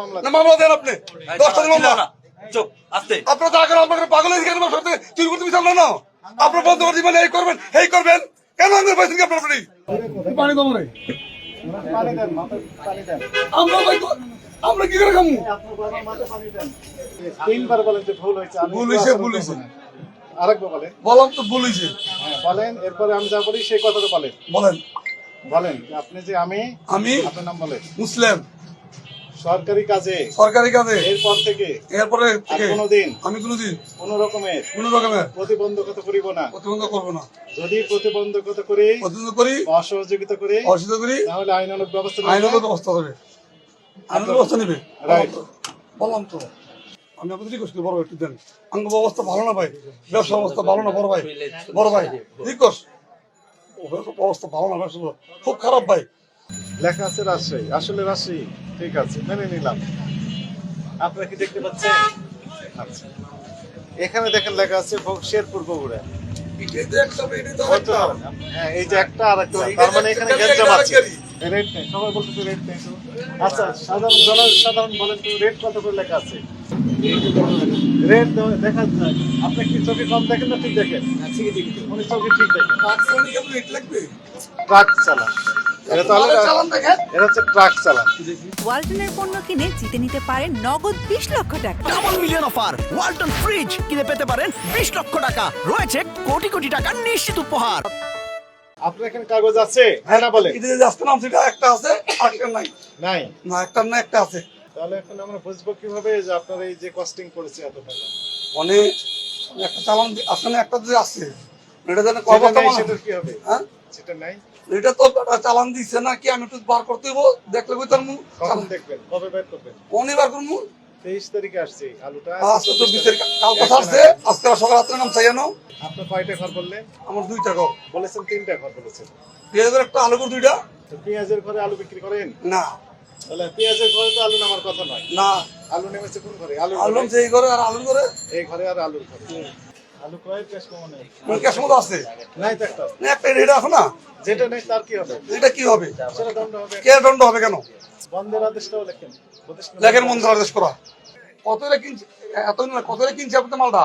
মামলা না মামলা দেন আপনি। দশটা মামলা। না চুপ আস্তে। আপনার তো আগে আপনার পাগল হয়েছে কেন সত্যি চুরি করতে বিচার না। আপনার বন্ধ করে দিবেন এই করবেন এই করবেন। কেন আমাদের পয়সা কি আপনার আপনি পানি দেবো রে পানি দেন মাথায় পানি দেন। আমরা ভাই আমরা কি করে খামু? আপনার বাবার মাথায় পানি দেন। তিনবার বলেন যে ভুল হয়েছে আমি ভুল হয়েছে, ভুল হয়েছে। আরেকবার বলেন। বললাম তো বলেছে হ্যাঁ বলেন এরপরে আমি যা বলি সেই কথাটা বলেন। বলেন। বলেন আপনি যে আমি আমি আপনার নাম বলেন। মুসলিম। সরকারি কাজে। সরকারি কাজে? এরপর থেকে এরপরে থেকে? কোনোদিন আমি কোনোদিন? কোন রকমের কোন রকমের? প্রতিবন্ধকতা করিব না। প্রতিবন্ধ করব না। যদি প্রতিবন্ধকতা করি প্রতিবন্ধ করি অসহযোগিতা করি অসুবিধা করি তাহলে আইনানুগ ব্যবস্থা। আইনত ব্যবস্থা হবে আইনত ব্যবস্থা নেবে? Right. বললাম তো। আমি আপনাদের রিকোয়েস্ট করি বড় একটু দেন। আঙ্গ অবস্থা ভালো না ভাই? ব্যবসা অবস্থা ভালো না বড় ভাই? বড় ভাই রিকোয়েস্ট অবস্থা ভালো না ব্যবসা খুব খারাপ ভাই। লেখা আছে রাজশাহী। আসলে রাজশাহী। ঠিক আছে মেনে নিলাম। আপনারা কি দেখতে পাচ্ছেন? আচ্ছা। এখানে দেখেন লেখা আছে শেরপুর বগুড়া। হ্যাঁ এই যে একটা আর একটা। তার মানে এখানে গ্যাঞ্জাম আছে। রেট নেই। সবাই বলতেছে রেট নেই। আচ্ছা সাধারণ জনসাধারণ বলেন তো রেট কত করে লেখা আছে? রেট দেখা যায়। আপনি কি চোখে কম দেখেন না ঠিক দেখেন? উনি চোখে ঠিক দেখেন। ট্রাক চালান। এটা তাহলে এটা হচ্ছে ট্রাক চালান। ওয়ালটনের পণ্য কিনে জিতে নিতে পারেন নগদ বিশ লক্ষ টাকা। Double million offer Walton fridge কিনে পেতে পারেন বিশ লক্ষ টাকা। রয়েছে কোটি কোটি টাকার নিশ্চিত উপহার। আপনার এখানে কাগজ আছে? হ্যাঁ না বলে এটা যে নাম সেটা একটা আছে আর নাই। নাই? না একটা না একটা আছে। তাহলে এখন আমরা বুঝব কীভাবে যে আপনার এই যে কস্টিং করেছে এত টাকা। মানে একটা চালান আসলে একটা যে আছে এটা যেন মানে- সেটার কি হবে? হ্যাঁ? সেটা নাই। এটা তো চালান দিচ্ছে না কি? আমি একটু বার করতে হইব দেখলে কই তার মুখ দেখবেন? কবে বের করবেন? অনিবার করব তেইশ তারিখে আসছে। আলুটা আজকে চব্বিশ তারিখ কালকে ছাড়ছে আজকে সকাল রাত্রে নাম চাই আপনি কয়টা ঘর বললেন? আমার দুইটা ঘর। বলেছেন তিনটা ঘর বলেছেন। পেঁয়াজের একটা আলু দুইটা। তো পেঁয়াজের ঘরে আলু বিক্রি করেন? না। তাহলে পেঁয়াজের ঘরে তো আলু নামার কথা নয়। না। আলু নেমেছে কোন ঘরে? আলু আলু যেই ঘরে আর আলু করে এই ঘরে আর আলুর ঘরে। ক্যাশ মতো আছে? একটা। না, একটা এটা আছে না? যেটা নেই তার কি হবে? এটা কি হবে? কে দণ্ড হবে কেন? বন্ধের আদেশটাও লেখেন। লেখেন মন্ত্র আদেশ করা। কত রে কিনছে? এত না কিনছে মালটা?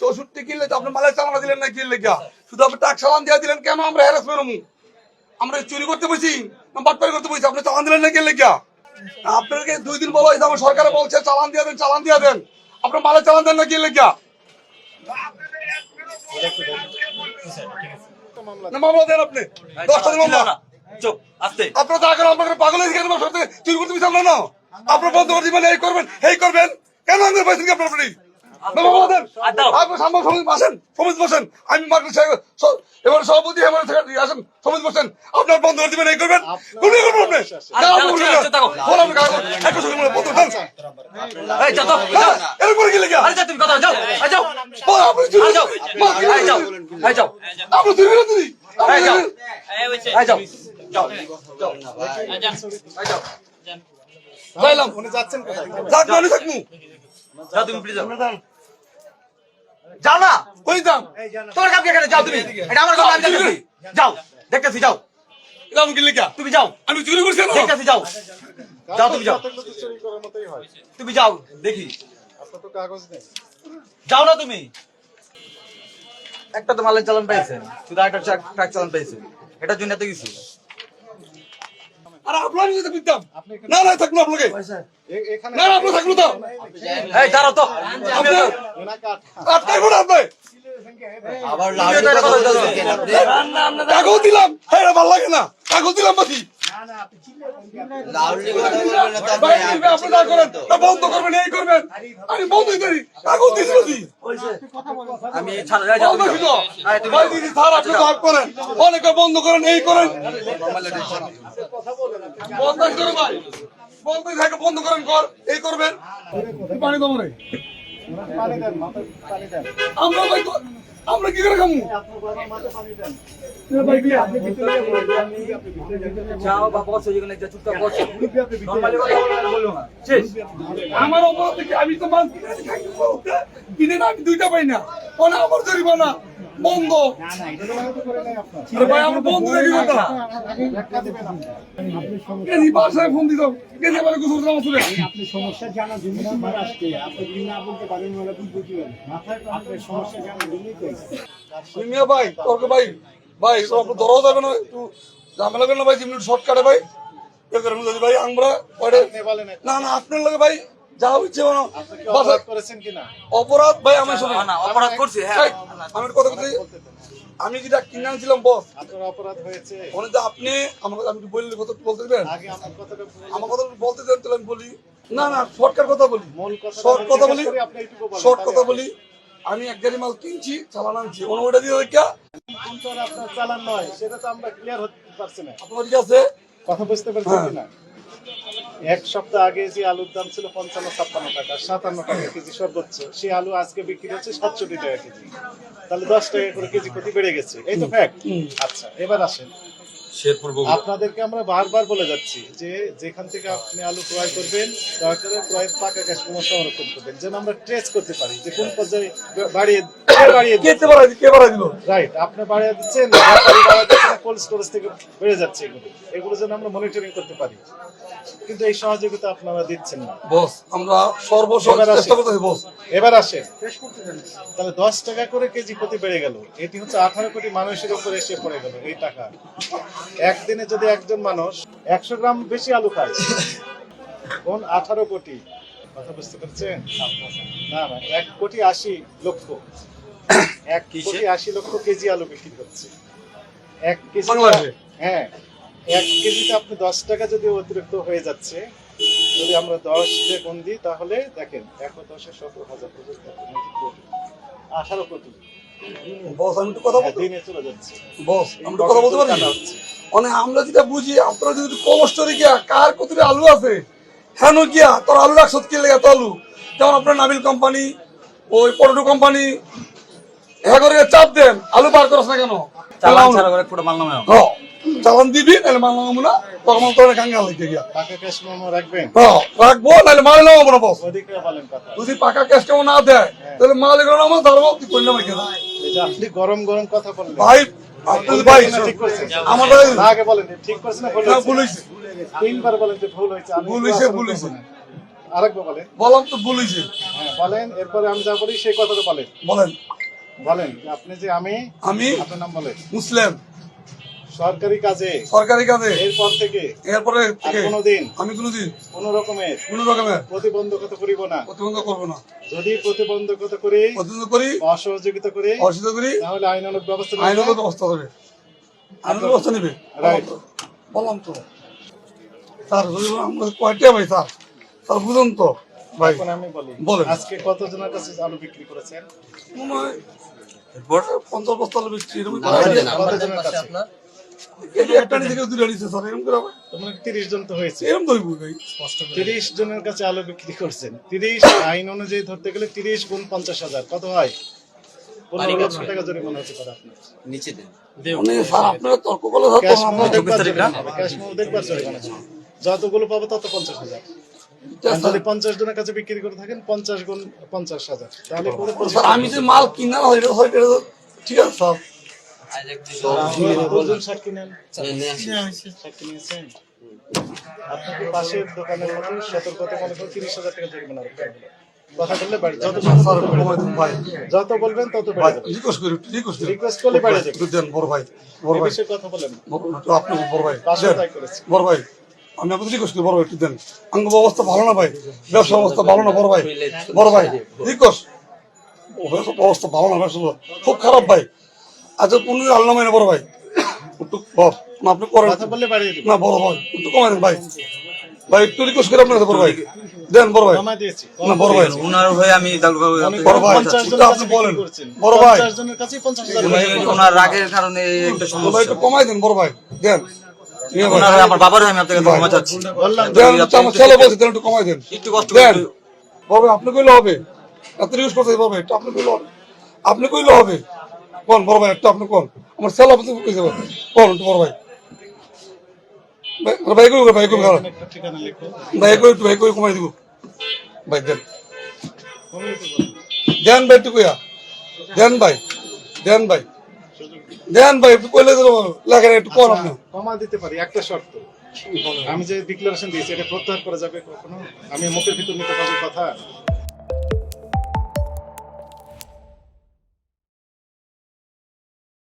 চৌষট্টি কিনলে তো আপনি মালের চালানা দিলেন না কিনলে গিয়া? শুধু আপনি টাক চালান দিয়ে দিলেন কেন আমরা আমরা চুরি করতে বসি না বাটপারি করতে বসি আপনি চালান দিলেন না কিনলে গিয়া? আপনাকে দুই দিন বলা হয়েছে আমার সরকারে বলছে চালান দিয়ে দেন চালান দিয়ে দেন। আপনার মালের চালান দেন না কিনলে গিয়া মামলা না মামলা দেন আপনি। দশটা মামলা। চুপ আস্তে। আপনার তো আগে আপনার পাগল হয়েছে কেন সত্যি চুরি করতে বিচার না। আপনার বন্ধ করে দিবেন এই করবেন এই করবেন। কেন আমাদের পয়সা কি আপনার আপনি না মামলা দেন। আর আপনি সামনে সমিতি বসেন সমিতি বসেন। আমি মার্কেট এবার সভাপতি হেমন্ত সেক্রেটারি আসেন সমিতি বসেন। আপনার বন্ধ করে দিবেন এই করবেন। কোন করবেন আপনি। এই যা তো করে কি লেগে? আরে যা তুমি কথা যাও। এই যাও। বল, আপনি আরে যাও। এই যাও? এই যাও। আপনি যাও। যাও। যাও। যাইলাম। উনি যাচ্ছেন কোথায়? যাক না, যাও তুমি প্লিজ যাও। যাও না। তোমার কি যাও তুমি। এটা আমার কথা আমি দেখতেছি যাও। দেখতেছি যাও। এরকম কি লেগে? তুমি যাও। আমি চুরি করছি না দেখতেছি যাও। যাও তুমি যাও। চুরি করার মতোই হয় তুমি যাও দেখি। আপনার তো কাগজ নেই যাও না তুমি। একটা তো মালের চালান পেয়েছেন শুধু একটা ট্রাক চালান পেয়েছেন এটার জন্য এত কিছু। আর আপনার যদি দিতাম না না থাকল আপনাকে। এ- না আপনি থাকল তো। এই দাঁড়াও তো। আপনি ওনাকে আট- আটকাই পড়ে আপনি আবার দিলাম। হ্যাঁ ভালো লাগে না। কাগজ দিলাম বাকি করেন বন্ধ করবেন এই করবেন। আমি বন্ধ করি আমি হাত করেন। অনেকে বন্ধ করেন এই করেন। বন্ধ করে ভাই। বন্ধ থাকে বন্ধ করেন কর এই করবেন। পানি দেবো রে। পানি দেন মাথায় পানি দেন আমরা ভাই তো- আমরা কি করে খামু? আমার অপরাধ আমি তো মাছ কিনে না আমি দুইটা পাই না। ওনা আমার জরিমানা বন্ধ ভাই আমরা বন্ধ কথা ফোন দিত বলে গোসল তুলে আপনি সমস্যা জানার জন্য আপনি যদি না বলতে পারেন বুঝব কি আপনার সমস্যা জানার জন্যই তো এসেছে। মিয়া ভাই তর্ক ভাই ভাই ধরাও যাবে না একটু ঝামেলা করেন না ভাই মিনিট শর্টকাটে ভাই। ভাই আমরা না না আপনার লাগে ভাই হচ্ছে অপরাধ ভাই আমি শুনে। না অপরাধ করছি হ্যাঁ। আমি কথা বলছি আমি যেটা কিনে আনছিলাম বস। অপরাধ হয়েছে? আপনি আমাকে আমি বললে কথা বলতে দেবেন? আমার কথাটা বলুন। আমার কথা বলতে দেন তাহলে আমি বলি। না না শর্টকাট কথা বলি। শর্ট কথা বলি। আপনি এইটুকু বলেন। শর্ট কথা বলি। আমি এক গাড়ি মাল কিনছি চালান আনছি। অন্য দিয়ে দেখা চালান নয় সেটা তো আমরা ক্লিয়ার হতে পারছি না। আপনার কথা বুঝতে পারছেন হ্যাঁ। এক সপ্তাহ আগে যে আলুর দাম ছিল পঞ্চান্ন ছাপ্পান্ন টাকা সাতান্ন টাকা কেজি সর্বোচ্চ সেই আলু আজকে বিক্রি হচ্ছে সাতষট্টি টাকা কেজি। তাহলে দশ টাকা করে কেজি প্রতি বেড়ে গেছে। এই তো ফ্যাক্ট আচ্ছা এবার আসেন। আপনাদেরকে আমরা বারবার বলে যাচ্ছি যে যেখান থেকে আপনি আলু ক্রয় করবেন দয়া করে ক্রয়ের পাকা ক্যাশ সংরক্ষণ করবেন যেন আমরা ট্রেস করতে পারি যে কোন পর্যায়ে বাড়িয়ে কে বাড়িয়ে কে বাড়াই কে বাড়াই দিল? রাইট আপনি বাড়িয়ে দিচ্ছেন বাড়িয়ে দিচ্ছেন কোল্ড স্টোরেজ থেকে বেড়ে যাচ্ছে এগুলো। এগুলো যেন আমরা মনিটরিং করতে পারি। কিন্তু এই সহযোগিতা আপনারা দিচ্ছেন না। বস আমরা চেষ্টা করতেছি বস। এবার আসে তাহলে দশ টাকা করে কেজি প্রতি বেড়ে গেল। এটি হচ্ছে আঠারো কোটি মানুষের উপরে এসে পড়ে গেল এই টাকা। একদিনে যদি একজন মানুষ একশো গ্রাম বেশি আলু খায় কোন আঠারো কোটি? কথা বুঝতে পারছেন? না না এক কোটি আশি লক্ষ। এক কোটি আশি লক্ষ কেজি আলু বিক্রি করছে। এক কেজি হ্যাঁ এক কেজিতে আপনি দশ টাকা যদি অতিরিক্ত হয়ে যাচ্ছে যদি আমরা দশ দিয়ে গুণ দিই তাহলে দেখেন একশো দশে সতেরো হাজার পর্যন্ত কোটি আঠারো কোটি। বস আমি একটু কথা হ্যাঁ, দিনে চলে যাচ্ছে। বস আমি কথা বলতে পারি? মানে আমরা যেটা বুঝি আপনারা যদি কমস্টরি গিয়া কার কতটা আলু আছে? হেন গিয়া তোর আলু রাখছ কি লেগে তো আলু। যেমন আপনার নাবিল কোম্পানি ওই পটেটো কোম্পানি চাপ দেন আলু বার করছ না কেন? চালান ছাড়া করে পুরো মাল নামে চালান দিবি নাহলে মাল নামাবো না তখন তো অনেক কাঙ্গাল হইতে গিয়া। পাকা ক্যাশ মেমো রাখবেন? হ্যাঁ, রাখব নাহলে মাল নামাবো না বস। বলেন যদি পাকা ক্যাশ কেমন না দেয় তাহলে মাল এগুলো নামা ধরবো কি করলে আমাকে? এই আপনি গরম গরম কথা বললেন। ভাই আপনি ভাই ঠিক করছেন আমার আগে বলেন ঠিক করছেন না ভুল ভুল হয়েছে। তিনবার বলেন যে ভুল হয়েছে ভুল একটু ভুল করব আরেকবার বলেন। বললাম তো বলেছি হ্যাঁ বলেন এরপরে আমি যা বলি সেই কথাটা বলেন। বলেন। বলেন আপনি যে আমি আমি আপনার নাম বলেন। মুসলিম। সরকারি কাজে। সরকারি কাজে। এরপর থেকে এরপরে কোনোদিন আমি কোনোদিন কোন রকমের কোন রকমের প্রতিবন্ধকতা করিব না। প্রতিবন্ধ করব না। যদি প্রতিবন্ধকতা করি প্রতিবন্ধ করি অসহযোগিতা করি অসুবিধা করি তাহলে আইনানুগ ব্যবস্থা নেব। আইনগত ব্যবস্থা হবে আইনগত ব্যবস্থা নেবে। Right. বললাম তো। স্যার যদি আমরা কয়টা ভাই স্যার? স্যার বুঝুন তো। এখন আমি বলি আজকে কতজনের কাছে আলু বিক্রি করেছেন? পঞ্চাশ বস্তা আলু কতজনের কাছে? তিরিশ জন তো হয়েছে। এরকম ধরবো ভাই তিরিশ জনের কাছে আলু বিক্রি করছেন। তিরিশ আইন অনুযায়ী ধরতে গেলে তিরিশ গুণ পঞ্চাশ হাজার। কত হয়? মানে। যতগুলো পাবো তত পঞ্চাশ হাজার। যদি পঞ্চাশ জনের কাছে বিক্রি করে থাকেন পঞ্চাশ গুণ পঞ্চাশ হাজার। তাহলে আমি যে মাল কিনা হয় হয় ঠিক আছে স্যার। কতজন সাক্ষী নেন। সাক্ষী নিয়েছেন? আপনাকে পাশের দোকানের সতর্কতা মনে করুন তিরিশ হাজার টাকা জরিমানা কথা বললে বাড়ি যত ভাই। বলবেন তত ভাই রিকোয়েস্ট করি রিকোয়েস্ট রিকোয়েস্ট করলে বেড়ে দেন বড় ভাই বড় ভাই। কথা বলেন। আপনি ভাই। বড় ভাই। আমি আপনাকে রিকোয়েস্ট করি বড় ভাই একটু দেন। আঙ্গ অবস্থা ভালো না ভাই? ব্যবসা অবস্থা ভালো না বড় ভাই? বড় ভাই রিকোয়েস্ট ও ব্যবসা অবস্থা ভালো না ব্যবসা খুব খারাপ ভাই। আচ্ছা আল্লাহ মানে বড় ভাই? একটু না আপনি করেন। দেবে। না বড় ভাই একটু কমাই দেন ভাই। ভাই একটু রিকোয়েস্ট করে আপনার বড় ভাই। দেন বড় ভাই। না বড় ভাই। ওনার হয়ে আমি বড় ভাই, আপনি বলেন। বড় ভাই। ওনার রাগের কারণে একটা সমস্যা। কমাই দেন বড় ভাই। দেন। ওনার আমার আমি আপনাকে ক্ষমা চাচ্ছি বলছে একটু কমাই দেন। একটু কষ্ট আপনি কইলে হবে। করতে একটু আপনি কইলে হবে। আপনি কইলে হবে। কোন বড় ভাই একটু আপনি কোন। আমার ছেলে আপনি কইতে হবে কোন একটু বড় ভাই। ভাই ভাই কই ভাই কই এখানে একটা ঠিকানা লিখো ভাই কই ভাই কই কমাই দিব। ভাই দেন। দেন ভাই দেন ভাই। দেন ভাই। দেন ভাই একটু কইলে তো লেখেন একটু আপনি আচ্ছা, কমা দিতে পারি একটা শর্ত। আমি যে ডিক্লারেশন দিয়েছি এটা প্রত্যাহার করা যাবে কখনো? আমি মুখের ভিতর নিতে পারব কথা